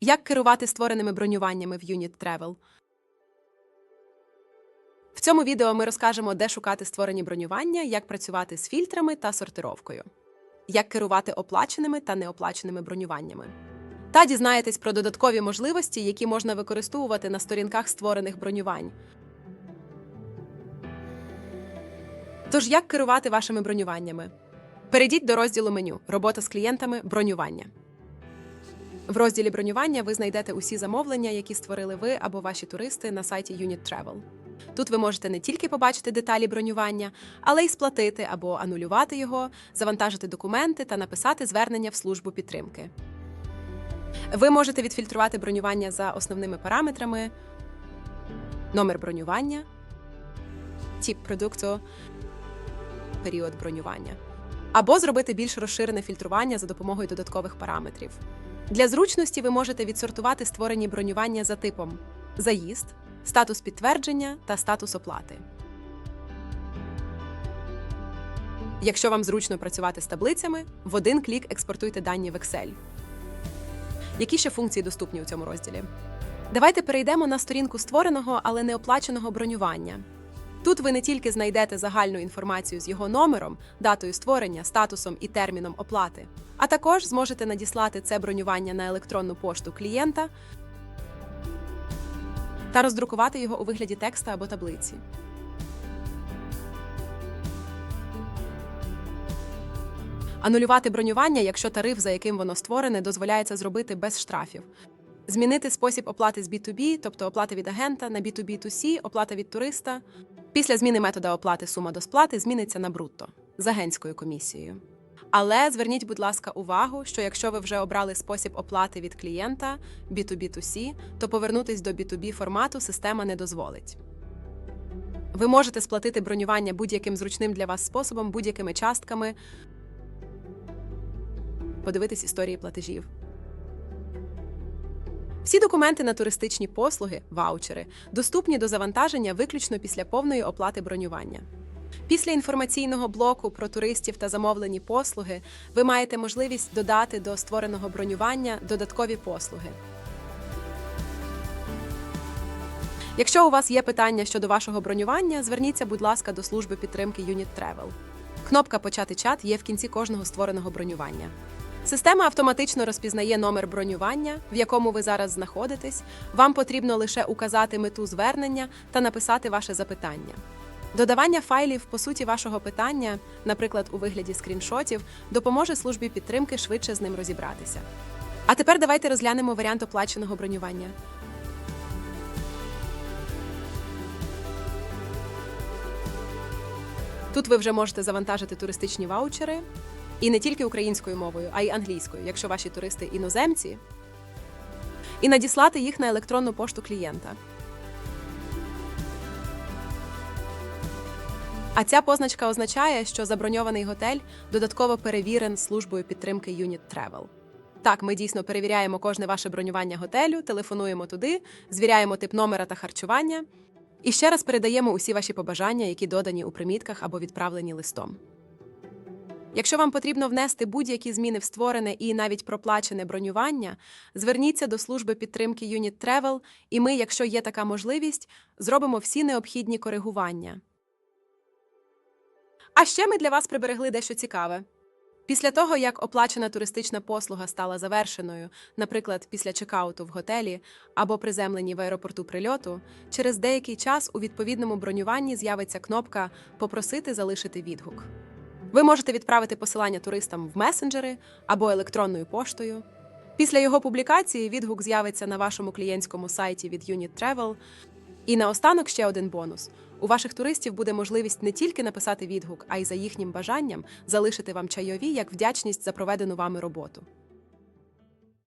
Як керувати створеними бронюваннями в Unit Travel? В цьому відео ми розкажемо, де шукати створені бронювання, як працювати з фільтрами та сортировкою, як керувати оплаченими та неоплаченими бронюваннями. Та дізнаєтесь про додаткові можливості, які можна використовувати на сторінках створених бронювань. Тож, як керувати вашими бронюваннями? Перейдіть до розділу меню Робота з клієнтами бронювання. В розділі бронювання ви знайдете усі замовлення, які створили ви або ваші туристи на сайті Unit Travel. Тут ви можете не тільки побачити деталі бронювання, але й сплатити або анулювати його, завантажити документи та написати звернення в службу підтримки. Ви можете відфільтрувати бронювання за основними параметрами: номер бронювання, тип продукту, період бронювання, або зробити більш розширене фільтрування за допомогою додаткових параметрів. Для зручності ви можете відсортувати створені бронювання за типом заїзд, статус підтвердження та статус оплати. Якщо вам зручно працювати з таблицями, в один клік експортуйте дані в Excel. Які ще функції доступні у цьому розділі? Давайте перейдемо на сторінку створеного, але не оплаченого бронювання. Тут ви не тільки знайдете загальну інформацію з його номером, датою створення, статусом і терміном оплати, а також зможете надіслати це бронювання на електронну пошту клієнта та роздрукувати його у вигляді текста або таблиці. Анулювати бронювання, якщо тариф, за яким воно створене, дозволяється зробити без штрафів. Змінити спосіб оплати з B2B, тобто оплати від агента на B2B2C, оплата від туриста. Після зміни метода оплати сума до сплати зміниться на брутто з агентською комісією. Але зверніть, будь ласка, увагу, що якщо ви вже обрали спосіб оплати від клієнта B2B2C, то повернутись до B2B формату система не дозволить. Ви можете сплатити бронювання будь-яким зручним для вас способом, будь-якими частками, подивитись історії платежів. Всі документи на туристичні послуги, ваучери, доступні до завантаження виключно після повної оплати бронювання. Після інформаційного блоку про туристів та замовлені послуги ви маєте можливість додати до створеного бронювання додаткові послуги. Якщо у вас є питання щодо вашого бронювання, зверніться, будь ласка, до служби підтримки Unit Travel. Кнопка Почати чат є в кінці кожного створеного бронювання. Система автоматично розпізнає номер бронювання, в якому ви зараз знаходитесь. Вам потрібно лише указати мету звернення та написати ваше запитання. Додавання файлів по суті вашого питання, наприклад, у вигляді скріншотів, допоможе службі підтримки швидше з ним розібратися. А тепер давайте розглянемо варіант оплаченого бронювання. Тут ви вже можете завантажити туристичні ваучери і не тільки українською мовою, а й англійською, якщо ваші туристи іноземці, і надіслати їх на електронну пошту клієнта. А ця позначка означає, що заброньований готель додатково перевірен службою підтримки Unit Travel. Так, ми дійсно перевіряємо кожне ваше бронювання готелю, телефонуємо туди, звіряємо тип номера та харчування і ще раз передаємо усі ваші побажання, які додані у примітках або відправлені листом. Якщо вам потрібно внести будь-які зміни в створене і навіть проплачене бронювання, зверніться до служби підтримки Unit Travel, і ми, якщо є така можливість, зробимо всі необхідні коригування. А ще ми для вас приберегли дещо цікаве. Після того, як оплачена туристична послуга стала завершеною, наприклад, після чекауту в готелі або приземленні в аеропорту прильоту, через деякий час у відповідному бронюванні з'явиться кнопка Попросити залишити відгук. Ви можете відправити посилання туристам в месенджери або електронною поштою. Після його публікації відгук з'явиться на вашому клієнтському сайті від Unit Travel. І наостанок ще один бонус: у ваших туристів буде можливість не тільки написати відгук, а й за їхнім бажанням залишити вам чайові як вдячність за проведену вами роботу.